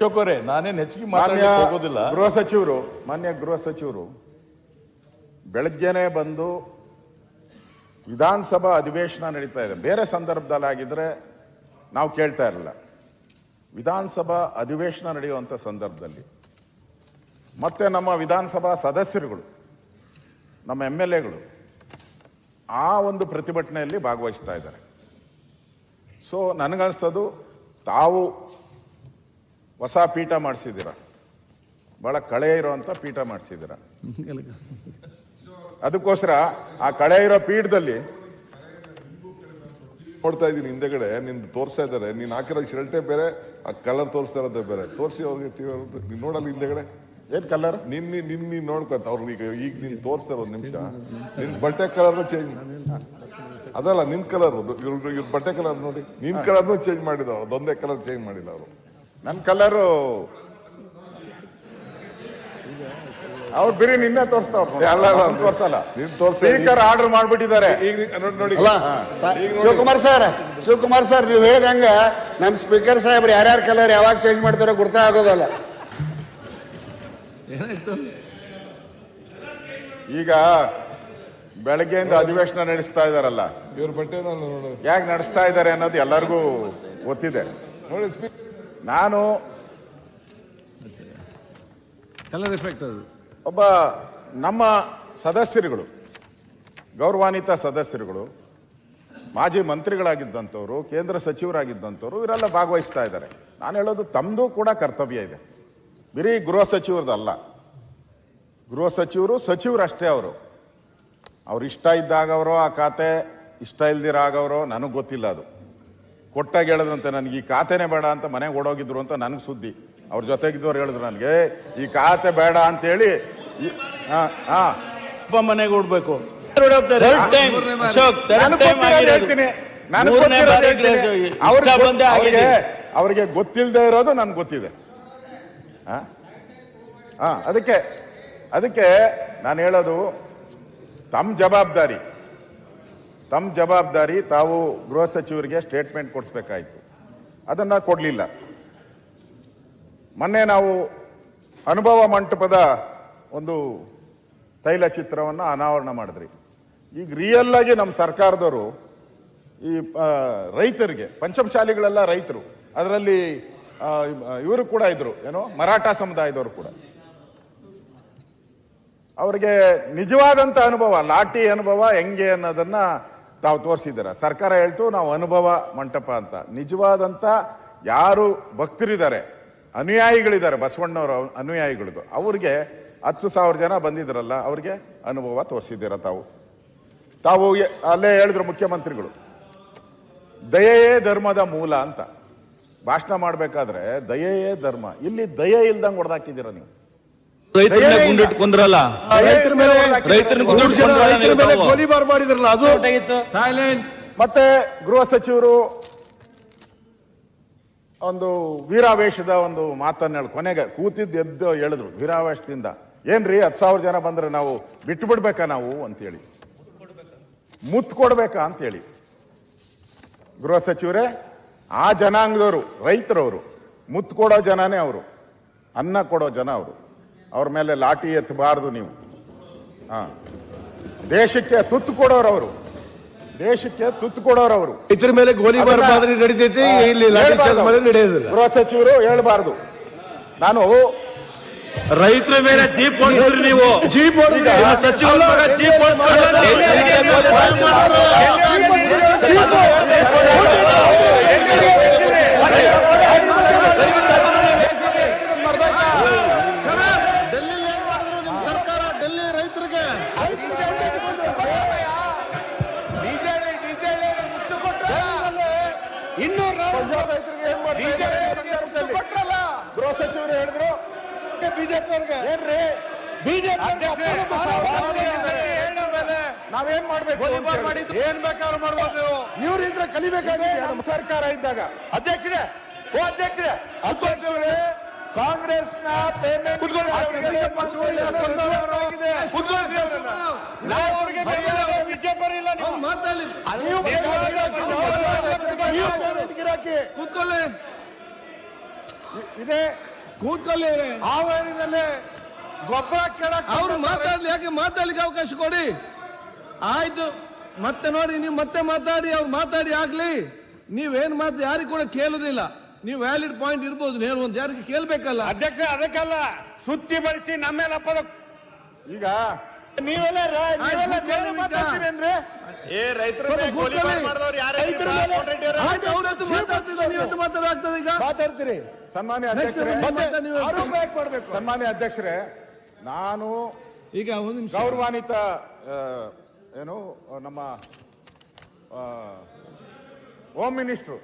ಅಶೋಕರೇ ನಾನೇನ್ ಹೆಚ್ಚಿಗೆ ಹೋಗೋದಿಲ್ಲ. ಗೃಹ ಸಚಿವರು ಮಾನ್ಯ ಗೃಹ ಸಚಿವರು ಬೆಳಗ್ಗೆನೆ ಬಂದು ವಿಧಾನಸಭಾ ಅಧಿವೇಶನ ನಡೀತಾ ಇದೆ. ಬೇರೆ ಸಂದರ್ಭದಲ್ಲಿ ಆಗಿದ್ರೆ ನಾವು ಕೇಳ್ತಾ ಇರಲಿಲ್ಲ. ವಿಧಾನಸಭಾ ಅಧಿವೇಶನ ನಡೆಯುವಂತ ಸಂದರ್ಭದಲ್ಲಿ ಮತ್ತೆ ನಮ್ಮ ವಿಧಾನಸಭಾ ಸದಸ್ಯರುಗಳು ನಮ್ಮ ಎಂ ಎಲ್ ಎಗಳು ಆ ಒಂದು ಪ್ರತಿಭಟನೆಯಲ್ಲಿ ಭಾಗವಹಿಸ್ತಾ ಇದ್ದಾರೆ. ಸೊ ನನಗನ್ಸ್ತದು ತಾವು ಹೊಸ ಪೀಠ ಮಾಡಿಸಿದ್ದೀರ? ಬಹಳ ಕಳೆ ಇರೋವಂಥ ಪೀಠ ಮಾಡಿಸಿದ್ದೀರ? ಅದಕ್ಕೋಸ್ಕರ ಆ ಕಳೆ ಇರೋ ಪೀಠದಲ್ಲಿ ನೋಡ್ತಾ ಇದ್ದೀನಿ ಹಿಂದೆಗಡೆ ನಿಂದು ತೋರಿಸ್ತಾ ಇದ್ದಾರೆ. ನೀನು ಹಾಕಿರೋ ಶರ್ಟೇ ಬೇರೆ ಆ ಕಲರ್ ತೋರಿಸ್ತಾ ಇರೋದೇ ಬೇರೆ. ತೋರಿಸಿ ಅವ್ರಿಗೆ ಟಿವಿ ನೀನು ನೋಡಲ್ಲ ಹಿಂದೆಗಡೆ? ಏನ್ ಕಲರ್ ನಿನ್ ನಿನ್ನೆ ನಿನ್ ನೀನ್ ನೋಡ್ಕೊತ ಅವ್ರು ಈಗ ಈಗ ನೀನ್ ತೋರಿಸ್ತಾ ಇರೋದು ನಿಮಿಷ. ನಿನ್ ಬಟ್ಟೆ ಕಲರ್ ಚೇಂಜ್ ಅದಲ್ಲ ನಿನ್ ಕಲರ್ ಇವ್ರ ಇವ್ರ ಬಟ್ಟೆ ಕಲರ್ ನೋಡಿ. ನಿನ್ ಕಲರ್ನು ಚೇಂಜ್ ಮಾಡಿದ ಅವ್ರು ಅದೊಂದೇ ಕಲರ್ ಚೇಂಜ್ ಮಾಡಿಲ್ಲ ಅವರು ನನ್ನ ಕಲರು. ಅವ್ರು ಬಿರಿ ನಿನ್ನೆ ತೋರಿಸ್ತಾವ್ರು. ಅಲ್ಲ, ಅಲ್ಲ. ತೋರ್ಸಲ್ಲ. ನೀನ್ ತೋರ್ಸಿ. ಸ್ಪೀಕರ್ ಆರ್ಡರ್ ಮಾಡ್ಬಿಟ್ಟಿದ್ದಾರೆ. ಈಗ ನೋಡಿ ನೋಡಿ. ಅಲ್ಲ ಶಿವಕುಮಾರ್ ಸರ್ ಶಿವಕುಮಾರ್ ಸರ್ ನೀವು ಹೇಳ್ದಂಗ ನಮ್ ಸ್ಪೀಕರ್ ಸಾಹೇಬ್ರು ಯಾರ್ಯಾರ ಕಲರ್ ಯಾವಾಗ ಚೇಂಜ್ ಮಾಡ್ತಾರೋ ಗುರ್ತಾ ಆಗೋದಲ್ಲ. ಈಗ ಬೆಳಗ್ಗೆಯಿಂದ ಅಧಿವೇಶನ ನಡೆಸ್ತಾ ಇದಾರಲ್ಲ. ಇವ್ರ ಬಟ್ಟೆ ಯಾಕೆ ನಡೆಸ್ತಾ ಇದ್ದಾರೆ ಅನ್ನೋದು ಎಲ್ಲರಿಗೂ ಗೊತ್ತಿದೆ. ನೋಡಿ ಸ್ಪೀಕ್ ನಾನು ಕಲರ್ ಎಫೆಕ್ಟ್ ಅದು. ಒಬ್ಬ ನಮ್ಮ ಸದಸ್ಯರುಗಳು ಗೌರವಾನ್ವಿತ ಸದಸ್ಯರುಗಳು ಮಾಜಿ ಮಂತ್ರಿಗಳಾಗಿದ್ದಂಥವ್ರು ಕೇಂದ್ರ ಸಚಿವರಾಗಿದ್ದಂಥವ್ರು ಇವರೆಲ್ಲ ಭಾಗವಹಿಸ್ತಾ ಇದ್ದಾರೆ. ನಾನು ಹೇಳೋದು ತಮ್ಮದು ಕೂಡ ಕರ್ತವ್ಯ ಇದೆ. ಬರೀ ಗೃಹ ಸಚಿವರದಲ್ಲ ಗೃಹ ಸಚಿವರು ಸಚಿವರಷ್ಟೇ ಅವರು. ಅವ್ರು ಇಷ್ಟ ಇದ್ದಾಗವರೋ ಆ ಖಾತೆ ಇಷ್ಟ ಇಲ್ದಿರಾಗವರೋ ನನಗೆ ಗೊತ್ತಿಲ್ಲ ಅದು. ಕೊಟ್ಟಾಗ ಹೇಳಿದ್ರಂತೆ ನನಗೆ ಈ ಖಾತೆನೇ ಬೇಡ ಅಂತ ಮನೆಗೆ ಓಡೋಗಿದ್ರು ಅಂತ ನನಗೆ ಸುದ್ದಿ. ಅವ್ರ ಜೊತೆಗಿದ್ದವ್ರು ಹೇಳಿದ್ರು ನನಗೆ ಈ ಖಾತೆ ಬೇಡ ಅಂತ ಹೇಳಿ ಹಾ ಹಾ. ಒಬ್ಬ ಮನೆಗೆ ಓಡ್ಬೇಕು. ಅವ್ರಿಗೆ ಗೊತ್ತಿಲ್ಲದೆ ಇರೋದು ನನ್ಗೆ ಗೊತ್ತಿದೆ. ಅದಕ್ಕೆ ಅದಕ್ಕೆ ನಾನು ಹೇಳೋದು ತಮ್ಮ ಜವಾಬ್ದಾರಿ. ತಮ್ಮ ಜವಾಬ್ದಾರಿ ತಾವು ಗೃಹ ಸಚಿವರಿಗೆ ಸ್ಟೇಟ್ಮೆಂಟ್ ಕೊಡಿಸ್ಬೇಕಾಯ್ತು. ಅದನ್ನ ಕೊಡಲಿಲ್ಲ. ಮೊನ್ನೆ ನಾವು ಅನುಭವ ಮಂಟಪದ ಒಂದು ತೈಲ ಚಿತ್ರವನ್ನು ಅನಾವರಣ ಮಾಡಿದ್ರಿ. ಈಗ ರಿಯಲ್ ಆಗಿ ನಮ್ಮ ಸರ್ಕಾರದವರು ಈ ರೈತರಿಗೆ, ಪಂಚಮಶಾಲಿಗಳೆಲ್ಲ ರೈತರು, ಅದರಲ್ಲಿ ಇವರು ಕೂಡ ಇದ್ರು. ಏನೋ, ಮರಾಠ ಸಮುದಾಯದವರು ಕೂಡ. ಅವರಿಗೆ ನಿಜವಾದಂತ ಅನುಭವ ಲಾಟಿ ಅನುಭವ ಹೆಂಗೆ ಅನ್ನೋದನ್ನ ತಾವು ತೋರಿಸಿದ್ದೀರ. ಸರ್ಕಾರ ಹೇಳ್ತು, ನಾವು ಅನುಭವ ಮಂಟಪ ಅಂತ. ನಿಜವಾದಂತ ಯಾರು ಭಕ್ತರಿದ್ದಾರೆ, ಅನುಯಾಯಿಗಳಿದ್ದಾರೆ, ಬಸವಣ್ಣವರ ಅನುಯಾಯಿಗಳಿಗೂ. ಅವ್ರಿಗೆ ಹತ್ತು ಸಾವಿರ ಜನ ಬಂದಿದ್ರಲ್ಲ, ಅವ್ರಿಗೆ ಅನುಭವ ತೋರಿಸಿದ್ದೀರ ತಾವು. ತಾವು ಅಲ್ಲೇ ಹೇಳಿದ್ರು ಮುಖ್ಯಮಂತ್ರಿಗಳು. ದಯೆಯೇ ಧರ್ಮದ ಮೂಲ ಅಂತ. ಭಾಷಣ ಮಾಡಬೇಕಾದ್ರೆ ದಯೆಯೇ ಧರ್ಮ. ಇಲ್ಲಿ ದಯೆ ಇಲ್ದಂಗೆ ಹೊಡೆದಾಕಿದ್ದೀರ ನೀವು. ಮೇಲೆ ರೈತರನ್ನ ಗೋಲಿಬಾರ್ ಮಾಡಿದ್ರಲ್ಲ ಅದು ಸೈಲೆಂಟ್ ಮತ್ತೆ ಗೃಹ ಸಚಿವರು ಒಂದು ವೀರಾವೇಶದ ಒಂದು ಮಾತನ್ನ ಹೇಳಿ ಕೊನೆಗೆ ಕೂತಿದ್ದು ಎದ್ದು ಹೇಳಿದ್ರು ವೀರಾವೇಶದಿಂದ. ಏನ್ರಿ ಹತ್ತು ಸಾವಿರ ಜನ ಬಂದ್ರೆ ನಾವು ಬಿಟ್ಟು ಬಿಡ್ಬೇಕಾ ನಾವು ಅಂತೇಳಿ? ಮುತ್ತು ಕೊಡ್ಬೇಕಾ ಅಂತೇಳಿ? ಗೃಹ ಸಚಿವರೇ ಆ ಜನಾಂಗದವರು ರೈತರವರು ಮುತ್ತು ಕೊಡೋ ಜನನೇ ಅವರು ಅನ್ನ ಕೊಡೋ ಜನ ಅವರು. ಅವ್ರ ಮೇಲೆ ಲಾಠಿ ಎತ್ತಬಾರದು ನೀವು ಹಾ ದೇಶಕ್ಕೆ ತುತ್ತು ಕೊಡೋರು ಅವರು ದೇಶಕ್ಕೆ ತುತ್ತು ಕೊಡೋರು ಅವರು ಇದ್ರ ಮೇಲೆ ಗೋಲಿಬಾರ್ ಮಾದರಿ ನಡೀತೈತಿ ಇಲ್ಲಿ ಲಾಠಿ ಚಾರ್ಜ್. ಮಾಡಿ ನಡೆಯೋದಿಲ್ಲ ಗೃಹ ಸಚಿವರು ಹೇಳಬಾರದು ನಾನು ರೈತರ ಮೇಲೆ ಜೀಪ್ ಹೊಡೆದ್ರಿ ನೀವು ಜೀಪ್ ಸಚಿವರ ಜೀಪ್ ಡೆಲ್ಲಿ ಏನ್ ಮಾಡಿದ್ರು ನಿಮ್ ಸರ್ಕಾರ ಡೆಲ್ಲಿ ರೈತರಿಗೆ ಗೃಹ ಸಚಿವರು ಹೇಳಿದ್ರು ಬಿಜೆಪಿ ಅವ್ರಿಗೆ ಏನ್ರಿ ನಾವೇನ್ ಮಾಡ್ಬೇಕು ಏನ್ ಬೇಕಾದ್ರೂ ಮಾಡ್ಬೋದು ನೀವು. ಇವ್ರಿಂದ ಕಲಿಬೇಕಾಗಿದೆ ನಮ್ಮ ಸರ್ಕಾರ ಇದ್ದಾಗ. ಅಧ್ಯಕ್ಷರೇ ಓ ಅಧ್ಯಕ್ಷರೇ ಅಧ್ಯಕ್ಷರೇ ಕಾಂಗ್ರೆಸ್ನ ಪೇಮೆಂಟ್ ಕೂತ್ಕೊಳ್ಳಿ ಇದೇ. ಕೂತ್ಕೊಳ್ಳಿ ಹಾವೇರಿನಲ್ಲಿ ಗೊಬ್ಬರ ಕೇಳಕ್ ಅವ್ರು ಮಾತಾಡ್ಲಿ. ಯಾಕೆ ಮಾತಾಡ್ಲಿಕ್ಕೆ ಅವಕಾಶ ಕೊಡಿ? ಆಯ್ತು. ಮತ್ತೆ ನೋಡಿ ನೀವು ಮತ್ತೆ ಮಾತಾಡಿ ಅವ್ರು ಮಾತಾಡಿ ಆಗ್ಲಿ. ನೀವೇನ್ ಮಾತು ಯಾರಿಗೂ ಕೂಡ ಕೇಳುದಿಲ್ಲ. ನೀವು ವ್ಯಾಲಿಡ್ ಪಾಯಿಂಟ್ ಇರ್ಬೋದು ಹೇಳುವಂತ ಯಾರಿಗೆ ಕೇಳ್ಬೇಕಲ್ಲ. ಅಧ್ಯಕ್ಷ ಅದಕ್ಕಲ್ಲ ಸುತ್ತಿ ಬರಿಸಿ ನಮ್ಮೇಲೆ ಅಪ್ಪದ ಈಗ ನೀವೆಲ್ಲ ರ- ನೀವೆಲ್ಲ ಆಯ್ತು, ಬೇರೆ ಮಾತಾಡ್ತೀರೇನ್ರಿ ಏ ರೈತರ ಸ್ವಲ್ಪ ಮೇಲೆ ಗೋಲಿಬಾರ್ ಕೂತ್ಕೊಳ್ಳಿ. ಮಾಡಿದವ್ರು ಯಾರು ರೈತರ ಮೇಲೆ- ಆಯ್ತು ಅವ್ರದ್ದು ಮಾತಾಡ್ತಿದ್ರೆ ನೀವತ್ತು ಮಾತಾಡಾಗ್ತದೆ ಈಗ. ಮಾತಾಡ್ತೀರಿ. ಸನ್ಮಾನ್ಯ ಅಧ್ಯಕ್ಷರೇ. ಮತ್ತೆ ನೀವು ಆರೋಪ ಯಾಕೆ ಮಾಡ್ಬೇಕು? ಸನ್ಮಾನ್ಯ ಅಧ್ಯಕ್ಷರೇ ನಾನು ಈಗ ಒಂದು ನಿಮಿಷ ಗೌರವಾನ್ವಿತ ಆ, ಏನು ನಮ್ಮ ಹೋಮ್ ಮಿನಿಸ್ಟ್ರು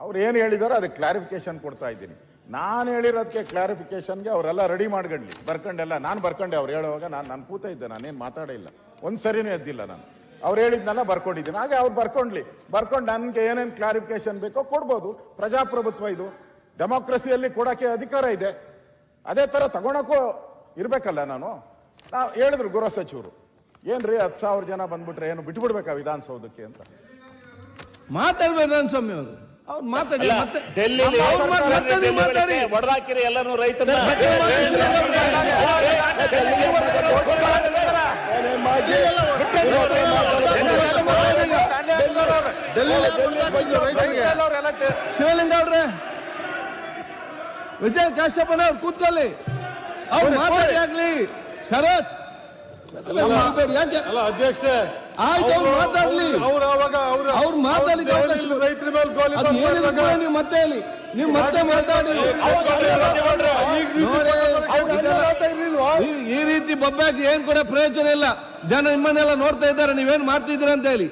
ಅವ್ರು ಏನು ಹೇಳಿದಾರೋ ಅದಕ್ಕೆ ಕ್ಲಾರಿಫಿಕೇಶನ್ ಕೊಡ್ತಾ ಇದ್ದೀನಿ. ನಾನು ಹೇಳಿರೋದಕ್ಕೆ ಕ್ಲಾರಿಫಿಕೇಶನ್ಗೆ ಅವರೆಲ್ಲ ರೆಡಿ ಮಾಡ್ಕೊಂಡ್ಲಿ ಬರ್ಕೊಂಡೆಲ್ಲ, ನಾನು ಬರ್ಕೊಂಡೆ, ಅವ್ರು ಹೇಳುವಾಗ ನಾನು ನಾನು ಕೂತ ಇದ್ದೆ ನಾನೇನು ಮಾತಾಡೇ ಇಲ್ಲ. ಒಂದು ಸರಿನೂ ಎದ್ದಿಲ್ಲ ನಾನು. ಅವ್ರು ಹೇಳಿದ್ನೆಲ್ಲ, ಬರ್ಕೊಂಡಿದ್ದೀನಿ. ಹಾಗೆ ಅವ್ರು ಬರ್ಕೊಂಡ್ಲಿ. ಬರ್ಕೊಂಡು ನನಗೆ ಏನೇನು ಕ್ಲಾರಿಫಿಕೇಶನ್ ಬೇಕೋ ಕೊಡ್ಬೋದು. ಪ್ರಜಾಪ್ರಭುತ್ವ ಇದು. ಡೆಮೋಕ್ರಸಿಯಲ್ಲಿ ಕೊಡೋಕ್ಕೆ ಅಧಿಕಾರ ಇದೆ. ಅದೇ ಥರ ತಗೊಳಕ್ಕೂ ಇರಬೇಕಲ್ಲ ನಾನು. ನಾವು ಹೇಳಿದ್ರು ಗೃಹ ಸಚಿವರು. ಏನ್ರಿ ಹತ್ತು ಸಾವಿರ ಜನ ಬಂದ್ಬಿಟ್ರೆ ಏನು ಬಿಟ್ಬಿಡ್ಬೇಕಾ ವಿಧಾನಸೌಧಕ್ಕೆ ಅಂತ ಮಾತಾಡ್ಬೇಡ ಸ್ವಾಮಿ ಅವರು ಅವ್ರು ಮಾತಾಡಿ ಮತ್ತೆ ಡೆಲ್ಲಿಲಿ ಅವ್ರು ಮಾತ್- ಮತ್ತೆ ನೀವು ಮಾತಾಡಿ ಮತ್ತೆ ಮಾತಾಡಿ. ಶಿವಲಿಂಗ ಅವ್ರೆ ವಿಜಯ್ ಕಾಶ್ಯಪನ ಅವ್ರು ಕೂತ್ಕೊಳ್ಳಿ ಅವ್ರು ಮಾತಾಡಿ ಆಗ್ಲಿ ಶರತ್ ಅಲ್ಲ ಅಧ್ಯಕ್ಷ ಆಯ್ತು ಅವ್ರು ಮಾತಾಡ್ಲಿ. ಅವ್ರು ಅವಾಗ ಅವ್ರು ಅವ್ರು ಮಾತಾಡ್ಲಿಕ್ಕೆ ಅವಕಾಶ. ರೈತರ ಮೇಲೆ ಗೋಲಿ ಅದು ನೀವು ಮತ್ತೆ ಹೇಳಿ. ನೀವು ಮತ್ತೆ ಮಾತಾಡಿ. ಈ- ಈ ರೀತಿ ಬೊಬ್ಬಾಕಿ ಏನ್ ಕೂಡ ಪ್ರಯೋಜನ ಇಲ್ಲ. ಜನ ನಿಮ್ಮನ್ನೆಲ್ಲ ನೋಡ್ತಾ ಇದ್ದಾರೆ ನೀವೇನ್ ಮಾಡ್ತಿದ್ದೀರ ಅಂತ ಹೇಳಿ.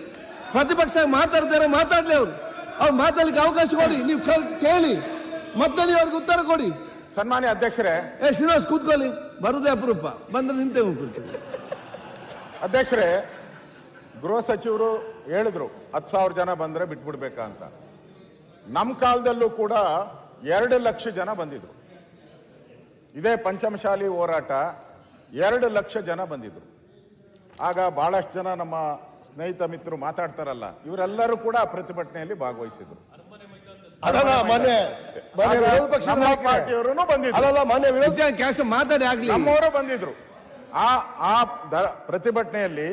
ಪ್ರತಿಪಕ್ಷ ಮಾತಾಡ್ತಾರೆ ಮಾತಾಡ್ಲಿ ಅವ್ರು. ಅವ್ರು ಮಾತಾಡ್ಲಿಕ್ಕೆ ಅವಕಾಶ ಕೊಡಿ. ನೀವು ಕಲ್- ಕೇಳಿ. ಮತ್ತೆ ನೀವು ಅವ್ರಿಗೆ ಉತ್ತರ ಕೊಡಿ. ಸನ್ಮಾನ್ಯ ಅಧ್ಯಕ್ಷರೇ. ಏ ಶ್ರೀನಿವಾಸ್ ಕೂತ್ಕೊಳ್ಳಿ. ಬರುದೇ ಅಪರೂಪ. ಬಂದ್ರೆ ನಿಂತೆ ಹೋಗ್ಬಿಡ್ತೀವಿ ಅಧ್ಯಕ್ಷರೇ ಗೃಹ ಸಚಿವರು ಹೇಳಿದ್ರು ಹತ್ತು ಸಾವಿರ ಜನ ಬಂದ್ರೆ ಬಿಟ್ಬಿಡ್ಬೇಕಾ ಅಂತ. ನಮ್ಮ ಕಾಲದಲ್ಲೂ ಕೂಡ ಎರಡು ಲಕ್ಷ ಜನ ಬಂದಿದ್ರು. ಇದೇ ಪಂಚಮಶಾಲಿ ಹೋರಾಟ ಎರಡು ಲಕ್ಷ ಜನ ಬಂದಿದ್ರು. ಆಗ ಬಹಳಷ್ಟು ಜನ ನಮ್ಮ ಸ್ನೇಹಿತ ಮಿತ್ರರು ಮಾತಾಡ್ತಾರಲ್ಲ ಇವರೆಲ್ಲರೂ ಕೂಡ ಪ್ರತಿಭಟನೆಯಲ್ಲಿ ಭಾಗವಹಿಸಿದ್ರು. ಬಂದಿದ್ರು. ಮಾತಾಡಿ ಆಗ್ಲಿ. ನಮ್ಮವರು ಬಂದಿದ್ರು. ಆ ಆ ಪ್ರತಿಭಟನೆಯಲ್ಲಿ.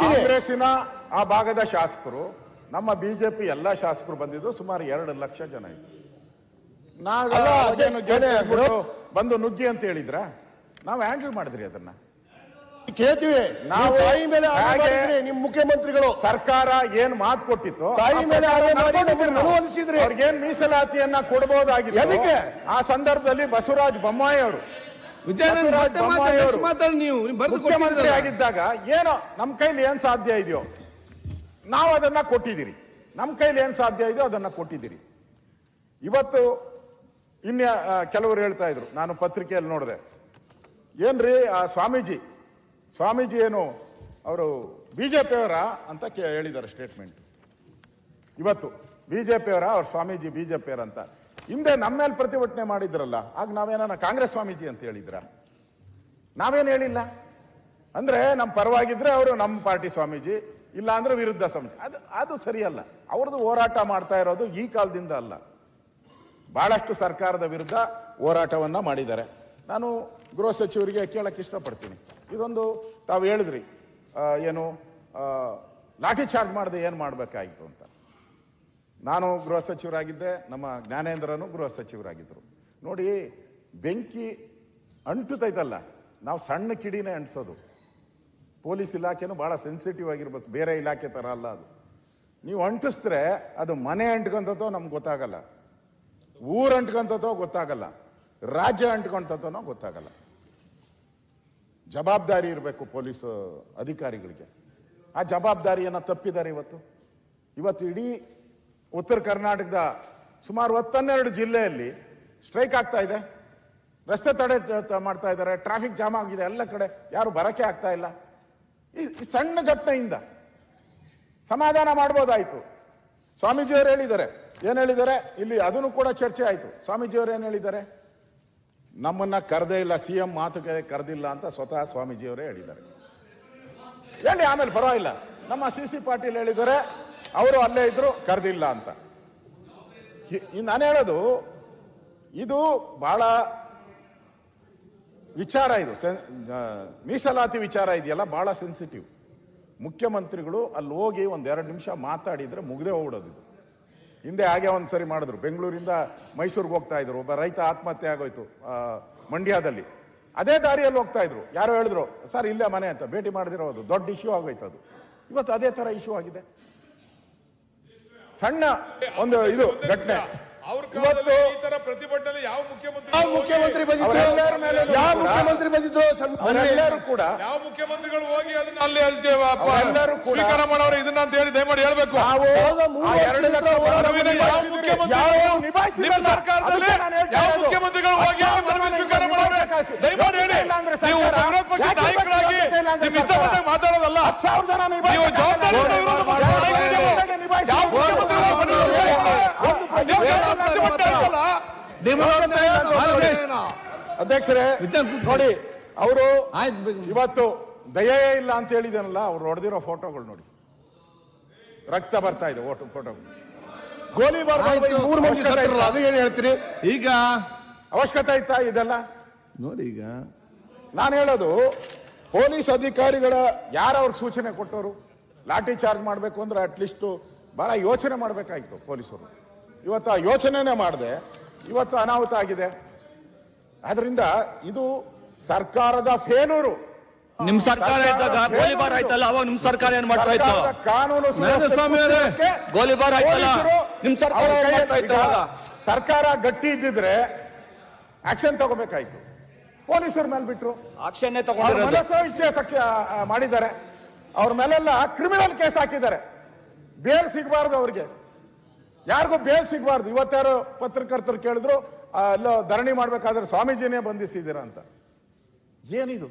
ಕಾಂಗ್ರೆಸ್ಸಿನ ಆ ಭಾಗದ ಶಾಸಕರು ನಮ್ಮ ಬಿಜೆಪಿ ಎಲ್ಲಾ ಶಾಸಕರು ಬಂದಿದ್ರು ಸುಮಾರು ಎರಡು ಲಕ್ಷ ಜನ ಇದ್ರು. ಬಂದು ನುಗ್ಗಿ ಅಂತ ಹೇಳಿದ್ರ? ನಾವು ಹ್ಯಾಂಡಲ್ ಮಾಡಿದ್ರಿ ಅದನ್ನ. ಕೇಳ್ತೀವಿ. ನಾವು ತಾಯಿ ಮೇಲೆ ನಿಮ್ ಮುಖ್ಯಮಂತ್ರಿಗಳು. ಸರ್ಕಾರ ಏನ್ ಮಾತು ಕೊಟ್ಟಿತ್ತು ತಾಯಿ ಮೇಲೆ. ಅವ್ರಿಗೇನ್ ಮೀಸಲಾತಿಯನ್ನ ಕೊಡಬಹುದಾಗಿದೆ ಅದಕ್ಕೆ ಆ ಸಂದರ್ಭದಲ್ಲಿ ಬಸವರಾಜ ಬೊಮ್ಮಾಯಿ ಅವರು ಮುಖ್ಯಮಂತ್ರಿ. ಆಗಿದ್ದಾಗ ಏನೋ ನಮ್ಮ ಕೈಲಿ ಏನ್ ಸಾಧ್ಯ ಇದೆಯೋ ನಾವು ಅದನ್ನ ಕೊಟ್ಟಿದ್ದೀರಿ. ನಮ್ಮ ಕೈಲಿ ಏನ್ ಸಾಧ್ಯ ಇದೆಯೋ ಅದನ್ನ ಕೊಟ್ಟಿದ್ದೀರಿ. ಇವತ್ತು ಇನ್ನ ಕೆಲವರು ಹೇಳ್ತಾ ಇದ್ರು ನಾನು ಪತ್ರಿಕೆಯಲ್ಲಿ ನೋಡಿದೆ. ಏನ್ರಿ ಆ ಸ್ವಾಮೀಜಿ ಸ್ವಾಮೀಜಿ ಏನು ಅವರು ಬಿಜೆಪಿಯವರ ಅಂತ ಕೇ- ಹೇಳಿದ್ದಾರೆ ಸ್ಟೇಟ್ಮೆಂಟ್ ಇವತ್ತು ಬಿಜೆಪಿಯವರ ಅವ್ರ ಸ್ವಾಮೀಜಿ ಬಿಜೆಪಿಯವರ ಅಂತ ಹಿಂದೆ ನಮ್ಮ ಮೇಲೆ ಪ್ರತಿಭಟನೆ ಮಾಡಿದ್ರಲ್ಲ, ಆಗ ನಾವೇನ ಕಾಂಗ್ರೆಸ್ ಸ್ವಾಮೀಜಿ ಅಂತ ಹೇಳಿದ್ರ? ನಾವೇನು ಹೇಳಿಲ್ಲ? ಅಂದ್ರೆ ನಮ್ಮ ಪರವಾಗಿದ್ರೆ ಅವರು ನಮ್ಮ ಪಾರ್ಟಿ ಸ್ವಾಮೀಜಿ ಇಲ್ಲ ಅಂದ್ರೆ ವಿರುದ್ಧ ಸ್ವಾಮೀಜಿ. ಅದು ಅದು ಸರಿಯಲ್ಲ. ಅವ್ರದ್ದು ಹೋರಾಟ ಮಾಡ್ತಾ ಇರೋದು ಈ ಕಾಲದಿಂದ ಅಲ್ಲ. ಬಹಳಷ್ಟು ಸರ್ಕಾರದ ವಿರುದ್ಧ ಹೋರಾಟವನ್ನ ಮಾಡಿದ್ದಾರೆ. ನಾನು ಗೃಹ ಸಚಿವರಿಗೆ ಕೇಳಕ್ಕೆ ಇಷ್ಟಪಡ್ತೀನಿ. ಇದೊಂದು ತಾವು ಹೇಳಿದ್ರಿ ಏನು ಲಾಠಿ ಚಾರ್ಜ್ ಮಾಡದೆ ಏನು ಮಾಡಬೇಕಾಯಿತು ಅಂತ. ನಾನು ಗೃಹ ಸಚಿವರಾಗಿದ್ದೆ, ನಮ್ಮ ಜ್ಞಾನೇಂದ್ರನು ಗೃಹ ಸಚಿವರಾಗಿದ್ದರು ನೋಡಿ, ಬೆಂಕಿ ಅಂಟುತ್ತೈತಲ್ಲ ನಾವು ಸಣ್ಣ ಕಿಡಿನೇ ಅಂಟಿಸೋದು. ಪೊಲೀಸ್ ಇಲಾಖೆನೂ ಭಾಳ ಸೆನ್ಸಿಟಿವ್ ಆಗಿರ್ಬೇಕು, ಬೇರೆ ಇಲಾಖೆ ಥರ ಅಲ್ಲ ಅದು. ನೀವು ಅಂಟಿಸಿದ್ರೆ ಅದು ಮನೆ ಅಂಟ್ಕೊಂತತೋ ನಮ್ಗೆ ಗೊತ್ತಾಗಲ್ಲ. ಊರು ಅಂಟ್ಕೊಂತತೋ ಗೊತ್ತಾಗಲ್ಲ. ರಾಜ್ಯ ಅಂಟ್ಕೊಂತತೋ ಗೊತ್ತಾಗಲ್ಲ. ಜವಾಬ್ದಾರಿ ಇರಬೇಕು ಪೊಲೀಸ್ ಅಧಿಕಾರಿಗಳಿಗೆ. ಆ ಜವಾಬ್ದಾರಿಯನ್ನು ತಪ್ಪಿದ್ದಾರೆ ಇವತ್ತು. ಇವತ್ತು ಇಡೀ ಉತ್ತರ ಕರ್ನಾಟಕದ ಸುಮಾರು ಹತ್ತನ್ನೆರಡು ಜಿಲ್ಲೆಯಲ್ಲಿ ಸ್ಟ್ರೈಕ್ ಆಗ್ತಾ ಇದೆ. ರಸ್ತೆ ತಡೆ ಮಾಡ್ತಾ ಇದ್ದಾರೆ. ಟ್ರಾಫಿಕ್ ಜಾಮ್ ಆಗಿದೆ. ಎಲ್ಲ ಕಡೆ ಯಾರು ಬರಕ್ಕೆ ಆಗ್ತಾ ಇಲ್ಲ. ಈ ಈ ಸಣ್ಣ ಘಟನೆಯಿಂದ ಸಮಾಧಾನ ಮಾಡ್ಬೋದಾಯ್ತು. ಸ್ವಾಮೀಜಿಯವರು ಹೇಳಿದ್ದಾರೆ. ಏನ್ ಹೇಳಿದ್ದಾರೆ? ಇಲ್ಲಿ ಅದನ್ನು ಕೂಡ ಚರ್ಚೆ ಆಯ್ತು. ಸ್ವಾಮೀಜಿಯವರು ಏನ್ ಹೇಳಿದ್ದಾರೆ? ನಮ್ಮನ್ನ ಕರೆದೇ ಇಲ್ಲ ಸಿ ಎಂ ಮಾತುಕತೆ ಕರೆದಿಲ್ಲ ಅಂತ ಸ್ವತಃ ಸ್ವಾಮೀಜಿಯವರೇ ಹೇಳಿದ್ದಾರೆ. ಹೇಳಿ ಆಮೇಲೆ ಪರವಾಗಿಲ್ಲ. ನಮ್ಮ ಸಿ ಸಿ ಪಾಟೀಲ್ ಹೇಳಿದ್ದಾರೆ. ಅವರು ಅಲ್ಲೇ ಇದ್ರು, ಕರೆದಿಲ್ಲ ಅಂತ. ನಾನು ಹೇಳೋದು, ಇದು ಬಹಳ ವಿಚಾರ ಇದು. ಮೀಸಲಾತಿ ವಿಚಾರ ಇದೆಯಲ್ಲ ಬಹಳ ಸೆನ್ಸಿಟಿವ್ ಮುಖ್ಯಮಂತ್ರಿಗಳು ಅಲ್ಲಿ ಹೋಗಿ ಒಂದ್ ಎರಡು ನಿಮಿಷ ಮಾತಾಡಿದ್ರೆ ಮುಗ್ದೇ ಇದು. ಹಿಂದೆ ಹಾಗೆ ಒಂದ್ಸರಿ ಮಾಡಿದ್ರು. ಬೆಂಗಳೂರಿಂದ ಮೈಸೂರಿಗೆ ಹೋಗ್ತಾ ಇದ್ರು. ಒಬ್ಬ ರೈತ ಆತ್ಮಹತ್ಯೆ ಆಗೋಯ್ತು ಮಂಡ್ಯದಲ್ಲಿ. ಅದೇ ದಾರಿಯಲ್ಲಿ ಹೋಗ್ತಾ ಇದ್ರು. ಯಾರೋ ಹೇಳಿದ್ರು, ಸರ್, ಇಲ್ಲೇ ಮನೆ ಅಂತ. ಭೇಟಿ ಮಾಡದಿರೋದು. ದೊಡ್ಡ ಇಶ್ಯೂ ಆಗೋಯ್ತು ಅದು ಇವತ್ತು ಅದೇ ತರ ಇಶ್ಯೂ ಆಗಿದೆ. ಸಣ್ಣ ಒಂದು ಇದು ಘಟನೆ. ಅವ್ರ ಇವತ್ತು ಕಾಲದಲ್ಲಿ ಈ ತರ ಪ್ರತಿಭಟನೆ ಯಾವ ಮುಖ್ಯಮಂತ್ರಿ ಯಾವ ಮುಖ್ಯಮಂತ್ರಿ ಬಂದಿದ್ರು? ಯಾವ ಕೂಡ- ಮುಖ್ಯಮಂತ್ರಿ ಬಂದಿದ್ರು? ಕೂಡ ಯಾವ ಮುಖ್ಯಮಂತ್ರಿಗಳು ಹೋಗಿ ಅದನ್ನ ಅಲ್ಲಿ ಎಲ್ಲರೂ ಕೂಡ- ಸ್ವೀಕಾರ ಮಾಡೋರು ಇದನ್ನ ಅಂತ ಹೇಳಿ ದಯಮಾಡಿ ಹೇಳ್ಬೇಕು. ನಾವು ಸರ್ಕಾರದಲ್ಲಿ ಯಾವ ಮುಖ್ಯಮಂತ್ರಿಗಳು ಹೋಗಿ ಸ್ವೀಕಾರ ಮಾಡೋರು? ದಯಮಾಡಿ ಹೇಳಿ. ಇಲ್ಲ ಅಂದ್ರೆ ನೀವು ಕಾಂಗ್ರೆಸ್ ಪಕ್ಷ ನಾಯಕರಾಗಿ ಮಾತಾಡೋದಲ್ಲ. ಹತ್ತು ಸಾವಿರ ಜನ ನೀವು ನಿಭಾಯಿಸಿ- ಜವಾಬ್ದಾರಿಯಿಂದ ವಿರೋಧ ಪಕ್ಷದ ಯಾವ ನಾಯಕರು. ಮುಖ್ಯಮಂತ್ರಿ ನಿಭಾಯಿಸಿ- ಯಾವ ಮುಖ್ಯಮಂತ್ರಿಗಳು ಬಂದಿರೋರು ಹೇಳಿ. ಒಂದು ಪ್ರಶ್ನೆ ನೀವು ಬೇರೆ ಪ್ರತಿಭಟನೆ ಮಾತಾಡಲ್ಲ. ಅಲ್ಲ. ಅಧ್ಯಕ್ಷರೇ. ನೋಡಿ ಅವರು. ಇವತ್ತು ದಯೆ ಇಲ್ಲ ಅಂತ ಹೇಳಿದನಲ್ಲ ಅವ್ರು ಹೊಡೆದಿರೋ ಫೋಟೋಗಳು ನೋಡಿ. ರಕ್ತ ಬರ್ತಾ ಇದೆ ಓಟು ಫೋಟೋಗಳು. ಗೋಲಿ ಅದು ಏನ್ ಹೇಳ್ತೀರಿ? ಈಗ ಅವಶ್ಯಕತೆ ಇತ್ತಾ ಇದೆಲ್ಲ? ನೋಡಿ ಈಗ. ನಾನು ಹೇಳೋದು ಪೊಲೀಸ್ ಅಧಿಕಾರಿಗಳ ಯಾರು ಅವ್ರಿಗೆ ಸೂಚನೆ ಕೊಟ್ಟವರು? ಲಾಠಿ ಚಾರ್ಜ್ ಮಾಡಬೇಕು ಅಂದ್ರೆ ಅಟ್ಲೀಸ್ಟ್ ಬಹಳ ಯೋಚನೆ ಮಾಡಬೇಕಾಯ್ತು ಪೊಲೀಸರು. ಇವತ್ತು ಆ ಯೋಚನೆನೇ ಮಾಡದೆ. ಇವತ್ತು ಅನಾಹುತ ಆಗಿದೆ. ಆದ್ರಿಂದ ಇದು ಸರ್ಕಾರದ ಫೇಲೂರು ನಿಮ್ ಸರ್ಕಾರ ಇದ್ದಾಗ ಗೋಲಿಬಾರ್ ಆಯ್ತಲ್ಲ ಅವಾಗ ನಿಮ್ ಸರ್ಕಾರ ಏನ್ ಮಾಡ್ತಾ ಇತ್ತು? ಕಾನೂನು ಗೋಲಿಬಾರ್ ಆಯ್ತಲ್ಲ ನಿಮ್ ಸರ್ಕಾರ ಅವ್ರ ಏನ್ ಮಾಡ್ತಾ ಇತ್ತು ಈಗ ಸರ್ಕಾರ ಗಟ್ಟಿ ಇದ್ದಿದ್ರೆ ಆಕ್ಷನ್ ತಗೋಬೇಕಾಯ್ತು. ಪೊಲೀಸರ ಮೇಲೆ ಬಿಟ್ರು. ಆಕ್ಷನ್ ಮಾಡಿದ್ದಾರೆ. ಅವ್ರ ಮೇಲೆಲ್ಲ ಕ್ರಿಮಿನಲ್ ಕೇಸ್ ಹಾಕಿದ್ದಾರೆ. ಬೇರೆ ಸಿಗಬಾರ್ದು ಅವ್ರಿಗೆ. ಯಾರಿಗೂ ಬೇಸ್ ಸಿಗಬಾರ್ದು. ಇವತ್ತಾರು ಪತ್ರಕರ್ತರು ಕೇಳಿದ್ರು ಆ, ಎಲ್ಲೋ ಧರಣಿ ಮಾಡ್ಬೇಕಾದ್ರೆ ಸ್ವಾಮೀಜಿನೇ ಬಂಧಿಸಿದ್ದೀರಾ ಅಂತ. ಏನಿದು?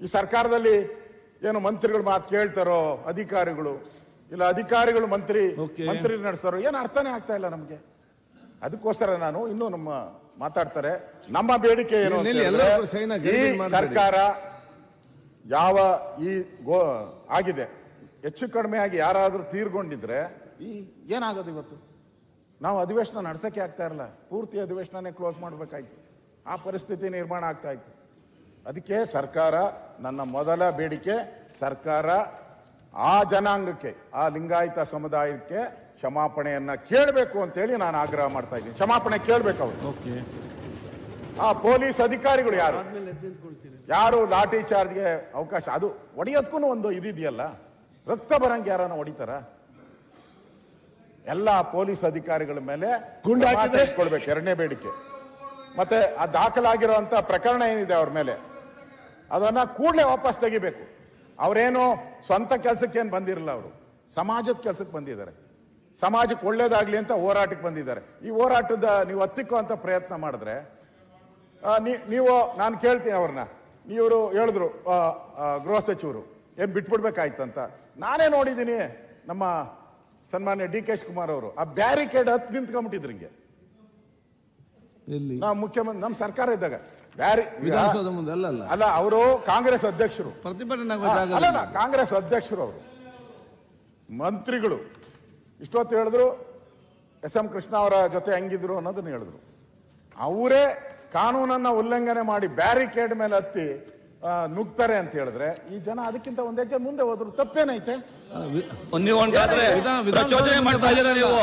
ಈ ಸರ್ಕಾರದಲ್ಲಿ ಏನು ಮಂತ್ರಿಗಳು ಮಾತು ಕೇಳ್ತಾರೋ ಅಧಿಕಾರಿಗಳು ಇಲ್ಲ ಅಧಿಕಾರಿಗಳು ಮಂತ್ರಿ. ಮಂತ್ರಿ ನಡೆಸ್ತಾರೋ ಏನು ಅರ್ಥನೇ ಆಗ್ತಾ ಇಲ್ಲ ನಮಗೆ. ಅದಕ್ಕೋಸ್ಕರ ನಾನು ಇನ್ನೂ ನಮ್ಮ ಮಾತಾಡ್ತಾರೆ. ನಮ್ಮ ಬೇಡಿಕೆ ಏನು ಸರ್ಕಾರ ಯಾವ ಈ ಗೋ ಆಗಿದೆ. ಹೆಚ್ಚು ಕಡಿಮೆ ಆಗಿ ಯಾರಾದರೂ ತೀರ್ಕೊಂಡಿದ್ರೆ ಈ ಏನಾಗೋದು ಇವತ್ತು? ನಾವು ಅಧಿವೇಶನ ನಡೆಸೋಕ್ಕೆ ಆಗ್ತಾ ಇರಲ್ಲ. ಪೂರ್ತಿ ಅಧಿವೇಶನನೇ ಕ್ಲೋಸ್ ಮಾಡಬೇಕಾಯ್ತು. ಆ ಪರಿಸ್ಥಿತಿ ನಿರ್ಮಾಣ ಆಗ್ತಾ ಇತ್ತು. ಅದಕ್ಕೆ ಸರ್ಕಾರ ನನ್ನ ಮೊದಲ ಬೇಡಿಕೆ ಸರ್ಕಾರ ಆ ಜನಾಂಗಕ್ಕೆ ಆ ಲಿಂಗಾಯತ ಸಮುದಾಯಕ್ಕೆ ಕ್ಷಮಾಪಣೆಯನ್ನು ಕೇಳಬೇಕು ಅಂತೇಳಿ ನಾನು ಆಗ್ರಹ ಮಾಡ್ತಾ ಇದ್ದೀನಿ. ಕ್ಷಮಾಪಣೆ ಕೇಳಬೇಕು ಅವರು. ಓಕೆ. ಆ ಪೊಲೀಸ್ ಅಧಿಕಾರಿಗಳು ಯಾರು? ಯಾರು ಲಾಠಿ ಚಾರ್ಜ್ಗೆ ಅವಕಾಶ? ಅದು ಹೊಡೆಯೋದಕ್ಕೂ ಒಂದು ಇದಿದೆಯಲ್ಲ? ರಕ್ತ ಬರಂಗೆ ಯಾರನ್ನ ಹೊಡಿತಾರ? ಎಲ್ಲ ಪೊಲೀಸ್ ಅಧಿಕಾರಿಗಳ ಮೇಲೆ ಕೊಡ್ಬೇಕು ಎರಡನೇ ಬೇಡಿಕೆ. ಮತ್ತೆ ಆ ದಾಖಲಾಗಿರುವಂತ ಪ್ರಕರಣ ಏನಿದೆ ಅವ್ರ ಮೇಲೆ? ಅದನ್ನ ಕೂಡಲೇ ವಾಪಸ್ ತೆಗಿಬೇಕು. ಅವರೇನು ಸ್ವಂತ ಕೆಲಸಕ್ಕೆ ಏನು ಬಂದಿರಲ್ಲ ಅವರು? ಸಮಾಜದ ಕೆಲಸಕ್ಕೆ ಬಂದಿದ್ದಾರೆ. ಸಮಾಜಕ್ಕೆ ಒಳ್ಳೇದಾಗ್ಲಿ ಅಂತ ಹೋರಾಟಕ್ಕೆ ಬಂದಿದ್ದಾರೆ. ಈ ಹೋರಾಟದ ನೀವು ಹತ್ತಿಕ್ಕೋ ಅಂತ ಪ್ರಯತ್ನ ಮಾಡಿದ್ರೆ ನೀವು ನಾನು ಕೇಳ್ತೀನಿ ಅವ್ರನ್ನ. ನೀವರು ಹೇಳಿದ್ರು ಗೃಹ ಸಚಿವರು ಏನ್ ಬಿಟ್ಬಿಡ್ಬೇಕಾಯ್ತಂತ. ನಾನೇ ನೋಡಿದ್ದೀನಿ ನಮ್ಮ ಸನ್ಮಾನ್ಯ ಡಿ ಕೆ ಕುಮಾರ್ ಅವರು ಆ ಬ್ಯಾರಿಕೇಡ್ ಹತ್ತು ನಿಂತ್ಕೊಂಡ್ಬಿಟ್ಟಿದ್ರು ಹಿಂಗೆ. ನಾವು ಮುಖ್ಯಮಂತ್ರಿ ನಮ್ಮ ಸರ್ಕಾರ ಇದ್ದಾಗ. ಬ್ಯಾರಿ ಅಲ್ಲ ಅಲ್ಲ. ಅಲ್ಲ ಅವರು ಕಾಂಗ್ರೆಸ್ ಅಧ್ಯಕ್ಷರು. ಪ್ರತಿಭಟನೆ ಆ, ಕಾಂಗ್ರೆಸ್ ಅಧ್ಯಕ್ಷರು ಅವರು. ಮಂತ್ರಿಗಳು. ಇಷ್ಟೊತ್ತು ಹೇಳಿದ್ರು ಎಸ್ ಎಂ ಕೃಷ್ಣ ಅವರ ಜೊತೆ ಹೆಂಗಿದ್ರು ಅನ್ನೋದನ್ನ ಹೇಳಿದ್ರು. ಅವರೇ ಕಾನೂನನ್ನ ಉಲ್ಲಂಘನೆ ಮಾಡಿ ಬ್ಯಾರಿಕೇಡ್ ಮೇಲೆ ಹತ್ತಿ ನುಗ್ತಾರೆ ಅಂತ ಹೇಳಿದ್ರೆ ಈ ಜನ ಅದಕ್ಕಿಂತ ಒಂದ್ ಹೆಜ್ಜೆ ಮುಂದೆ ಹೋದ್ರು ತಪ್ಪೇನೈತೆ? ನೀವು ಒಂದಾದ್ರೆ ಪ್ರಚೋದನೆ ಮಾಡ್ತಾ ಇದ್ದೀರಾ ನೀವು?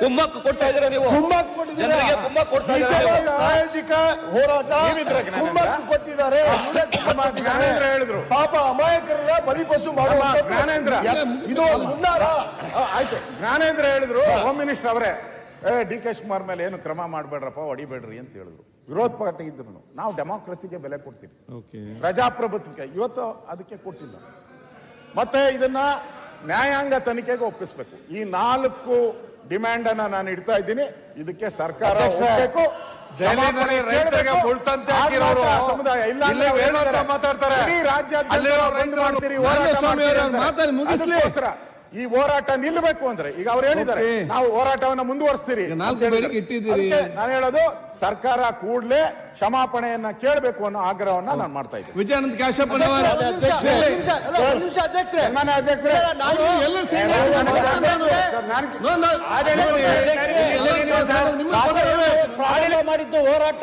ಕುಮ್ಮಕ್ಕು ಕೊಡ್ತಾ ಇದ್ದೀರಾ ನೀವು? ಕುಮ್ಮಕ್ಕು ಕೊಟ್ಟಿದ್ದೀರಾ? ಜನರಿಗೆ ಕುಮ್ಮಕ್ಕು ಕೊಡ್ತಾ ಇದ್ದೀರಾ ನೀವು? ಹೋರಾಟ ಕೊಟ್ಟಿದ್ದಾರೆ. ಜ್ಞಾನೇಂದ್ರ ಹೇಳಿದ್ರು. ಪಾಪ ಅಮಾಯಕರನ್ನ ಬಲಿಪಶು ಮಾಡುವ ಜ್ಞಾನೇಂದ್ರ. ಇದು ಮುನ್ನಾರ ಆಯ್ತು. ಜ್ಞಾನೇಂದ್ರ ಹೇಳಿದ್ರು. ಹೋಮ್ ಮಿನಿಸ್ಟರ್ ಅವರೇ ಏ ಡಿ ಕೆ ಶಿವಕುಮಾರ್ ಮೇಲೆ ಏನು ಕ್ರಮ ಮಾಡಬೇಡ್ರಪ್ಪ ಹೊಡಿಬೇಡ್ರಿ ಅಂತ ಹೇಳಿದ್ರು. ವಿರೋಧ ಪಾರ್ಟಿ ಇದ್ರು ನಾವು ಡೆಮಾಕ್ರಸಿಗೆ ಬೆಲೆ ಕೊಡ್ತೀವಿ. ಪ್ರಜಾಪ್ರಭುತ್ವಕ್ಕೆ. ಇವತ್ತು ಅದಕ್ಕೆ ಕೊಟ್ಟಿಲ್ಲ. ಮತ್ತೆ ಇದನ್ನ ನ್ಯಾಯಾಂಗ ತನಿಖೆಗೆ ಒಪ್ಪಿಸಬೇಕು. ಈ ನಾಲ್ಕು ಡಿಮ್ಯಾಂಡ್ ಅನ್ನ ನಾನು ಇಡ್ತಾ ಇದ್ದೀನಿ. ಇದಕ್ಕೆ ಸರ್ಕಾರ ಮಾತಾಡ್ತಾರೆ. ಈ ಹೋರಾಟ ನಿಲ್ಲಬೇಕು ಅಂದ್ರೆ ಈಗ ಅವ್ರು ಹೇಳಿದ್ದಾರೆ ನಾವು ಹೋರಾಟವನ್ನ ಮುಂದುವರಿಸ್ತೀರಿ ಈಗ ನಾಲ್ಕು ಅಂತ ಇಟ್ಟಿದ್ದೀರಿ. ಅದಕ್ಕೆ ನಾನು ಹೇಳೋದು ಸರ್ಕಾರ ಕೂಡಲೇ ಕ್ಷಮಾಪಣೆಯನ್ನ ಕೇಳಬೇಕು ಅನ್ನೋ ಆಗ್ರಹವನ್ನ ನಾನು ಮಾಡ್ತಾ ಇದ್ದೀನಿ. ವಿಜಯಾನಂದ ಕಾಶಪ್ಪನವರ ಅಧ್ಯಕ್ಷರೇ. ಮಾಡಿದ್ದು ಹೋರಾಟ